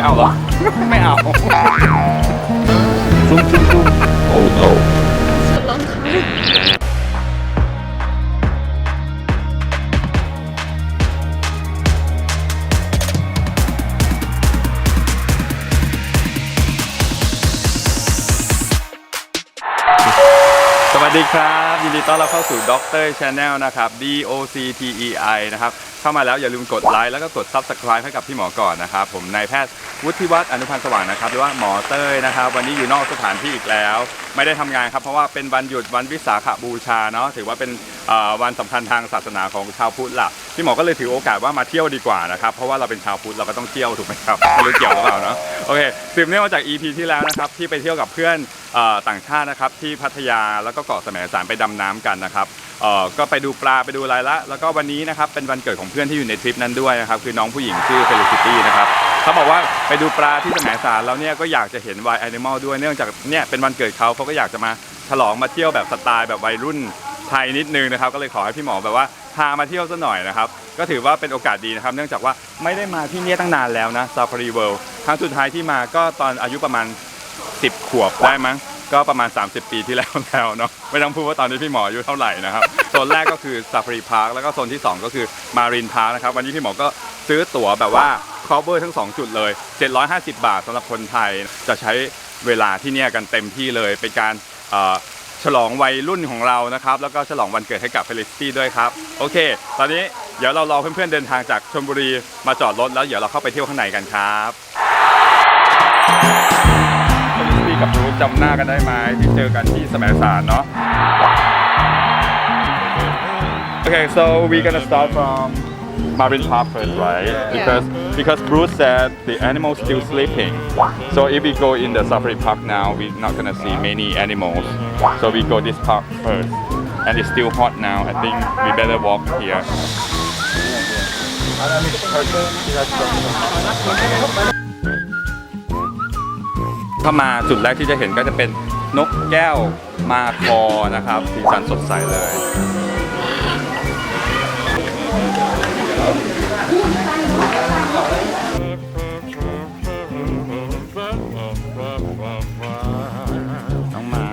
ไม่เอาเหรอ ไม่เอาซุ่มซุ่มซุ่มโอ้โหสวัสดีครับ ยินดีต้อนรับเข้าสู่ด็อกเตอร์ชาแนลนะครับ D O C T E I นะครับ เข้ามาแล้วอย่าลืมกดไลค์แล้วก็กด Subscribe ให้กับพี่หมอก่อนนะครับ ผมนายแพทย์วุฒิวัฒน์อนุพันธ์สว่างนะครับหรือว่าหมอเต้ยนะครับ วันนี้อยู่นอกสถานที่อีกแล้ว ไม่ได้ทำงานครับ เพราะว่าเป็นวันหยุดวันวิสาขบูชาเนาะถือว่าเป็นเอ่อวันสำคัญทางศาสนาของชาวพุทธล่ะพี่หมอก็เลยถือโอกาสว่ามาเที่ยวดีกว่านะครับเพราะว่าเราเป็นชาวพุทธเราก็ต้องเที่ยวถูกไหมครับไม่รู้เกี่ยวหรือเปล่าเนาะโอเคสืบเนื่องมาจาก EP ที่แล้วนะครับที่ไปเที่ยวกับเพื่อนเอ่อต่างชาตินะครับที่พัทยาแล้วก็เกาะแสมสารไปดำน้ำกันนะครับ เอ่อก็ไปดูปลาไปดูอะไรละ แล้วก็วันนี้นะครับเป็นวันเกิดของเพื่อนที่อยู่ในทริปนั้นด้วยนะครับคือน้องผู้หญิงชื่อเฟลิซิตี้นะครับเขาบอกว่าไปดูปลาที่แสมสารแล้วเนี่ยก็อยากจะเห็นวายแอนิมอลด้วยเนื่องจากเนี่ยเป็นวันเกิดเขาเขาก็อยากจะมาฉลองมาเที่ยวแบบสไตล์แบบวัยรุ่นไทยนิดนึงนะครับก็เลยขอให้พี่หมอแบบว่าพามาเที่ยวซะหน่อยนะครับก็ถือว่าเป็นโอกาสดีนะครับ เนื่องจากว่าไม่ได้มาที่นี่ตั้งนานแล้วนะ Safari World ครั้งสุดท้ายที่มาก็ตอนอายุประมาณ 10 ขวบได้มั้ง ก็ประมาณ 30 ปีที่แล้วแล้วเนาะไม่ต้องพูดว่าตอนนี้พี่หมออายุเท่าไหร่นะครับโซนแรกก็คือ Safari Park แล้วก็โซนที่ 2 ก็คือ Marine Park นะครับวันนี้พี่หมอก็ซื้อตั๋วแบบว่า cover ทั้ง 2 จุดเลย 750 บาทสำหรับคนไทย จะใช้เวลาที่เนี่ยกันเต็มที่เลยเป็นการฉลองวัยรุ่นของเรานะครับ แล้วก็ฉลองวันเกิดให้กับเฟลิซิตี้ด้วยครับ โอเค ตอนนี้เดี๋ยวเรารอเพื่อนๆเดินทางจากชลบุรีมาจอดรถแล้วเดี๋ยวเราเข้าไปเที่ยวข้างในกันครับ เฟลิซิตี้กับรูปจำหน้ากันได้ไหมที่เจอกันที่สมัยสารเนาะ Okay, so we're gonna start from Marine Park first, right? Because because Bruce said the animals still sleeping. So if we go in the safari park now, we're not gonna see many animals. So we go this park first, and it's still hot now. I think we better walk here. ถ้ามาจุดแรกที่จะเห็นก็จะเป็นนกแก้วมาคอนะครับสีสันสดใสเลย น้องหมา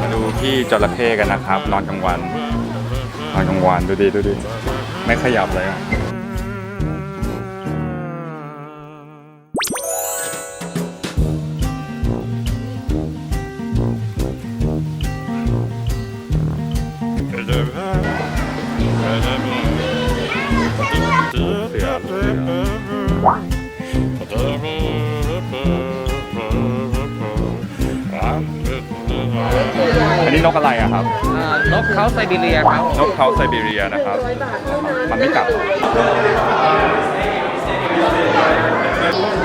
มาดูพี่จระเข้กันนะครับนอนกลางวัน นอนกลางวันดูดิดูดิไม่ขยับเลยอะ นนี้นกอะไรอะครับ อ่านกเขาไซบีเรียครับนกเขาไซบีเรียนะครับ มันไม่กัด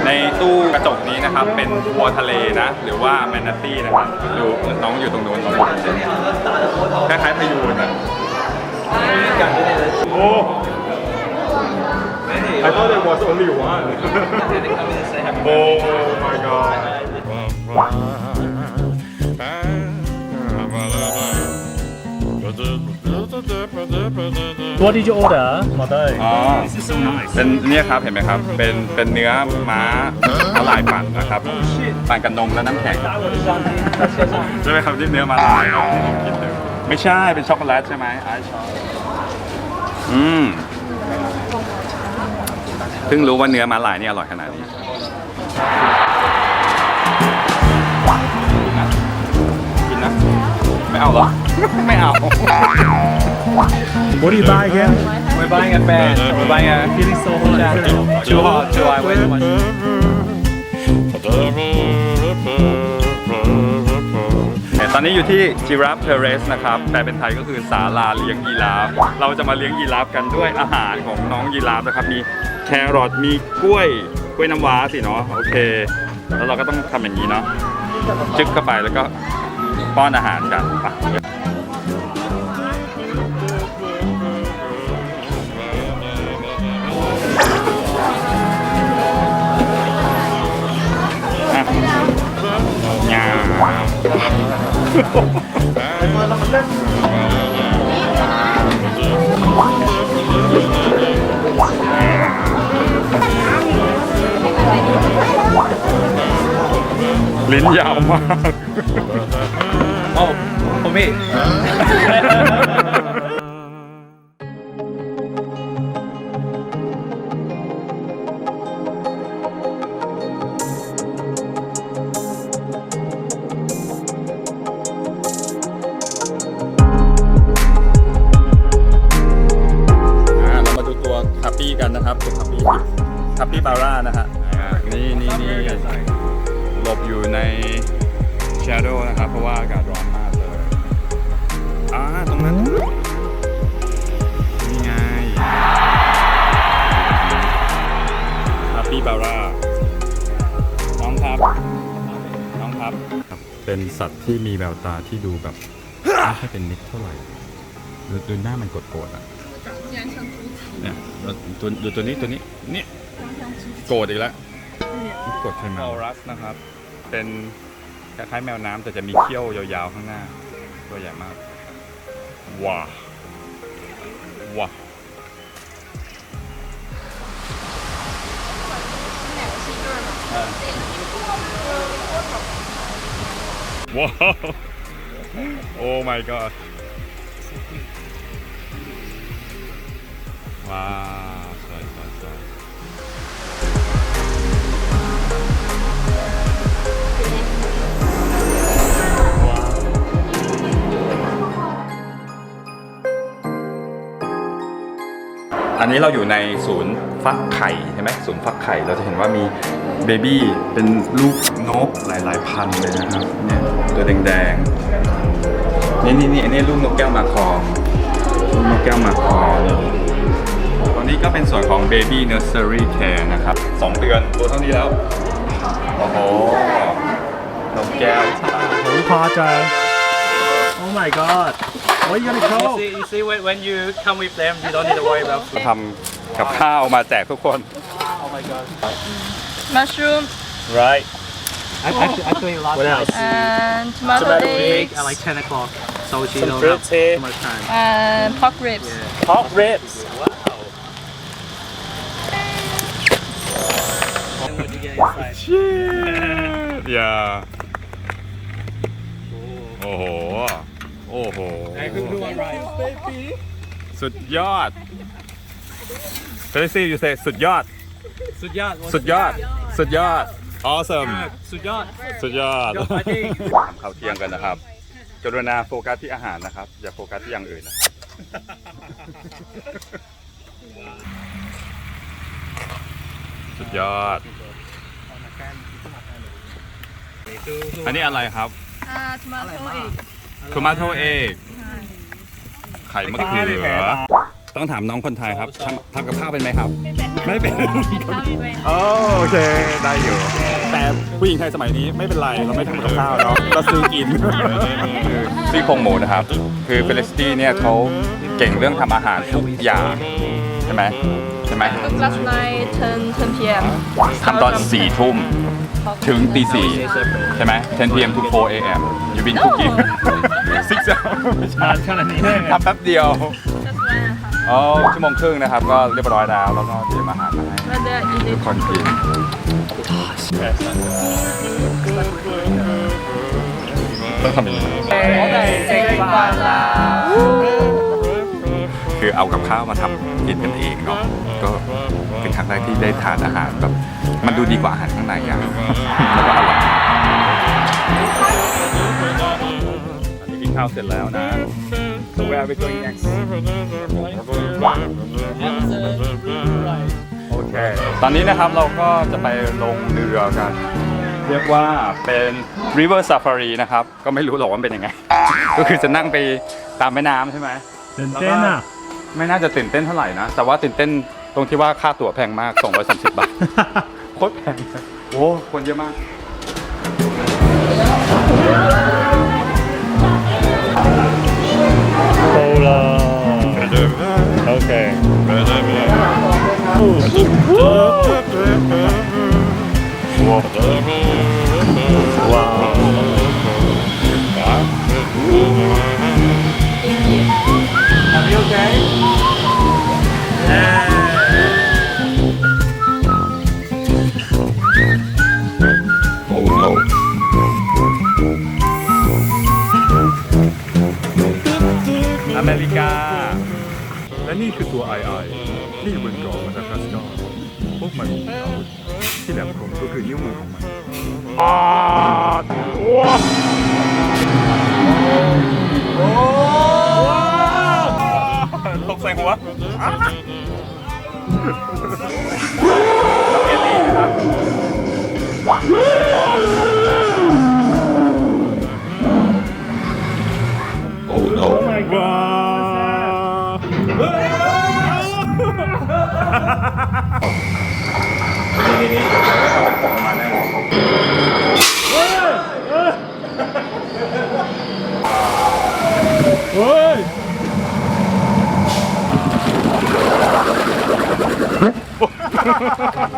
ในตู้กระจกนี้นะครับ เป็นวัวทะเลนะ หรือว่าแมนนาตี้นะครับดูน้องอยู่ตรงนู้นคล้ายๆพยูนอะโอ้ I thought there was only one Oh my god What did you order mother อ๋อเป็นเนี่ยครับเห็นไหมครับ เป็นเป็นเนื้อม้าม้าลายปั่นนะครับปั่นกับนมและน้ำแข็งใช่ไหมครับที่เนื้อม้าลายอ๋อคิดถึงไม่ใช่เป็นช็อกโกแลตใช่ไหมไอซ์ช็อกอืมเพิ่งรู้ว่าเนื้อม้าลายนี่อร่อยขนาดนี้ ไม่เอาเหรอ ไม่เอา What do you buy again We're buying a fan. We're buying a Feeling so hot too hot, too hot. Way too much. ตอนนี้อยู่ที่ Giraffe Terrace นะครับแปลเป็นไทยก็คือศาลาเลี้ยงยีราฟ เราจะมาเลี้ยงยีราฟกันด้วยอาหารของน้องยีราฟนะครับ มีแครอท มีกล้วย กล้วยน้ำว้าสิเนาะ โอเค แล้วเราก็ต้องทำอย่างนี้เนาะ จึ๊กเข้าไปแล้วก็ ป้อนอาหารกันไปยามลิ้นยาวมาก พี่ อ่าเรามาดูตัวทัปปี้กันนะครับตัวทัปปี้ทัปปี้บาร่านะฮะอ่านี่นี่นี่หลบอยู่ใน shadow นะครับ เพราะว่าอากาศ ทัปปี้บาร่าน้องครับ น้องครับ เป็นสัตว์ที่มีแววตาที่ดูแบบไม่ค่อยเป็นมิตรเท่าไหร่ดูดูหน้ามันโกรธๆอะเนี่ยดูดูตัวนี้ตัวนี้นี่โกรธอีกแล้วโกรธใครมาอรัสนะครับ เป็นคล้ายๆแมวน้ำแต่จะมีเขี้ยวยาวๆข้างหน้า ตัวใหญ่มากว้าว้า ว้าวโอ้ my god ว้ อันนี้เราอยู่ในศูนย์ฟักไข่ใช่ไหมศูนย์ฟักไข่เราจะเห็นว่ามีเบบี้เป็นลูกนกหลายๆพันเลยนะครับเนี่ยตัวแดงๆนี่นี่นี่อันนี้ลูกนกแก้วมาคอลูกนกแก้วมาคอตรงนี้ก็เป็นส่วนของ Baby Nursery Care นะครับ2เดือนตัวเท่านี้แล้ว โอ้โหนกแก้ว ผมพอใจ Oh my god What you gonna You call see, you see when, when you come with them, you don't need to worry about food. ทำกับข้าวมาแจกทุกคน Oh my god. mushroom Right Actually, actually a lot What else? and tomato Tomato eggs egg at like 10 o'clock. So she Some don't fruits have here. too much time. and pork ribs. Pork ribs Wow. And what you get inside? อย่าโอ้โห โอ้โห Hey, who do I ride? สุดยอดเฟรซี่ยูเซสุดยอด สุดยอด สุดยอด สุดยอด awesome สุดยอด สุดยอดยอดไปที่ทำข้าวเที่ยงกันนะครับ กรุณาโฟกัสที่อาหารนะครับ อย่าโฟกัสที่อย่างอื่นนะครับ สุดยอด อันนี้อะไรครับ Uh, tomato egg. ทูมาโตเอกไข่มะเขือต้องถามน้องคนไทยครับทำทำกับข้าวเป็นไหมครับ ไม่เป็นโอเคได้อยู่ แต่ผู้หญิงไทยสมัยนี้ไม่เป็นไรเราไม่ทำกับข้าวเนาะเราซื้อกินคือซี่โครงหมูนะครับ คือเฟลิสตี้เนี่ยเขาเก่งเรื่องทำอาหารทุกอย่างใช่ไหมใช่ไหม Cooked last night 10 10 p.m. ทำตอนสี่ทุ่ม ถึงตีสี่ใช่ไหม10 p.m. to 4 a.m. you been cooking six hours ไม่ใช่นานขนาดนี้ได้ไงทำแป๊บเดียว Just one and a half. อ๋อชั่วโมงครึ่งนะครับ ก็เรียบร้อยแล้วแล้วก็เตรียมอาหารมาให้ But they're ทุก eating. คนกินต้องทำอย่างนี้ คือเอากับข้าวมาทำกินกันเองเนาะก็เป็นครั้งแรกที่ได้ทานอาหารแบบมันดูดีกว่าอาหารข้างในอย่างแล้วก็อร่อยอันนี้กินข้าวเสร็จแล้วนะ so where are we going next โอเคตอนนี้นะครับเราก็จะไปลงเรือกันเรียกว่าเป็น river safari นะครับ ก็ไม่รู้หรอกว่าเป็นยังไง ก็คือจะนั่งไปตามแม่น้ำใช่ไหมตื่นเต้นอะ ไม่น่าจะตื่นเต้นเท่าไหร่นะ แต่ว่าตื่นเต้นตรงที่ว่าค่าตั๋วแพงมาก 230 บาท โคตรแพงเลยโอ้คนเยอะมากโคลาโอเคว้ Oh no. Oh my god. Wow. ค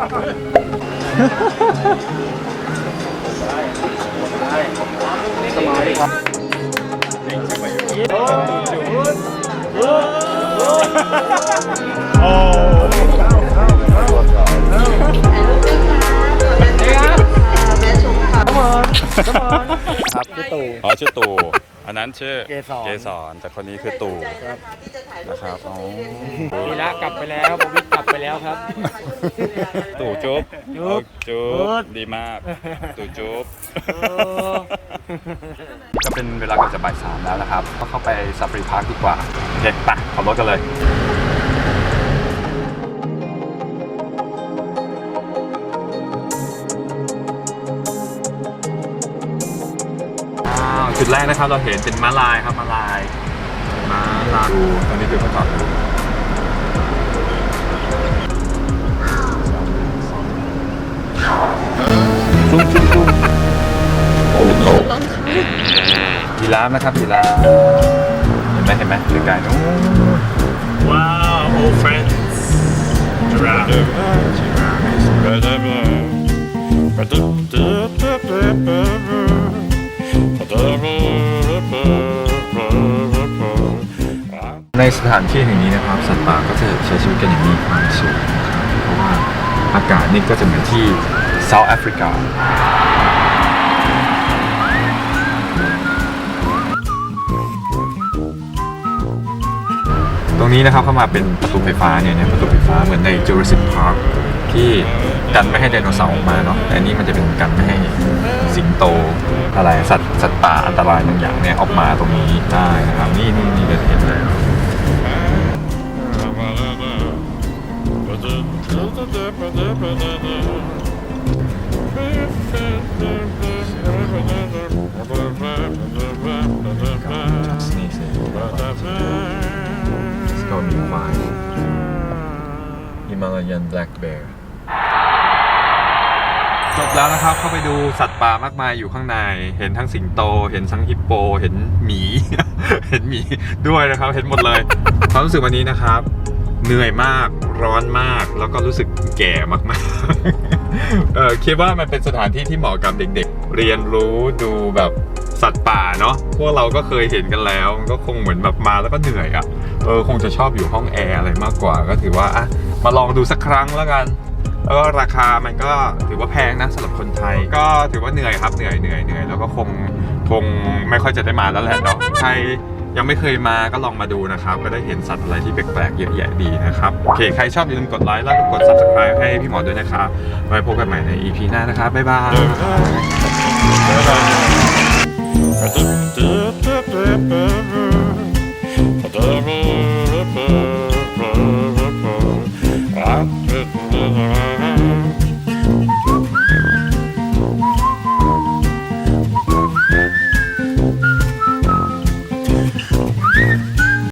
รับพี่ตู่ อ๋อชื่อตู่อั นนั้นชื่อเกสร เกสรแต่คนนี้คือตู่ นะครับอ๋อวีระกลับไปแล้วบวิทกลับไปแล้วครับ ตู่จุ๊บจุ๊บจุ๊จุ๊บบ ดีมาก ตู่จุ๊บก็เป็นเวลาเกือบจะบ่ายสามแล้วนะครับ ก็เข้าไปซัฟฟรีพาร์คดีกว่าโอเคไปขับรถกันเลย จุดแรกนะครับเราเห็นเป็นม้าลายครับม้าลายม้าลายดูตอนนี้คือเขาจอดดูซุ่มซุ่มซุ่มโอ้โหยีราฟนะครับยีราฟเห็นไหมเห็นไหมไกลๆนู้นว้าว old friends ในสถานที่แห่งนี้นะครับสัตว์ป่าก็จะใช้ชีวิตกันอย่างมีความสุขนะครับเพราะว่าอากาศนี่ก็จะเหมือนที่เซาท์แอฟริกาตรงนี้นะครับเข้ามาเป็นประตูไฟฟ้าเนี่ยประตูไฟฟ้าเหมือนใน Jurassic Park ที่กันไม่ให้ไดโนเสาร์ออกมาเนาะแต่อันนี้มันจะเป็นกันไม่ให้สิงโตอะไรสัตว์สัตว์ป่าอันตรายบางอย่างเนี่ยออกมาตรงนี้ได้นะครับ นี่นี่นี่เราเห็นเลย นี่สิสกอมีไฟฮิมาลายันแบล็กเบร์จบแล้วนะครับ เข้าไปดูสัตว์ป่ามากมายอยู่ข้างใน เห็นทั้งสิงโต เห็นทั้งฮิปโป เห็นหมี เห็นหมีด้วยนะครับ เห็นหมดเลย ความรู้สึกวันนี้นะครับ เหนื่อยมากร้อนมาก แล้วก็รู้สึกแก่มากๆเออคิดว่ามันเป็นสถานที่ที่เหมาะกับเด็ก ๆ เรียนรู้ดูแบบสัตว์ป่าเนาะพวกเราก็เคยเห็นกันแล้วมันก็คงเหมือนแบบมาแล้วก็เหนื่อยอะ่ะเออคงจะชอบอยู่ห้องแอร์อะไรมากกว่า ก็ถือว่าอะมาลองดูสักครั้งแล้วกันแล้วก็ราคามันก็ถือว่าแพงนะสำหรับคนไทย ก็ถือว่าเหนื่อยครับเหนื่อยเหนื่อยเหนื่อยแล้วก็คงคงไม่ค่อยจะได้มาแล้วแหละเนาะใคร ยังไม่เคยมาก็ลองมาดูนะครับ ก็ได้เห็นสัตว์อะไรที่แปลกๆเยอะแยะดีนะครับ โอเค ใครชอบอย่าลืมกดไลค์แล้วก็กด subscribe ให้พี่หมอด้วยนะครับ ไว้พบกันใหม่ใน EP หน้านะครับ บ๊ายบาย Ba-da-da-da-da-da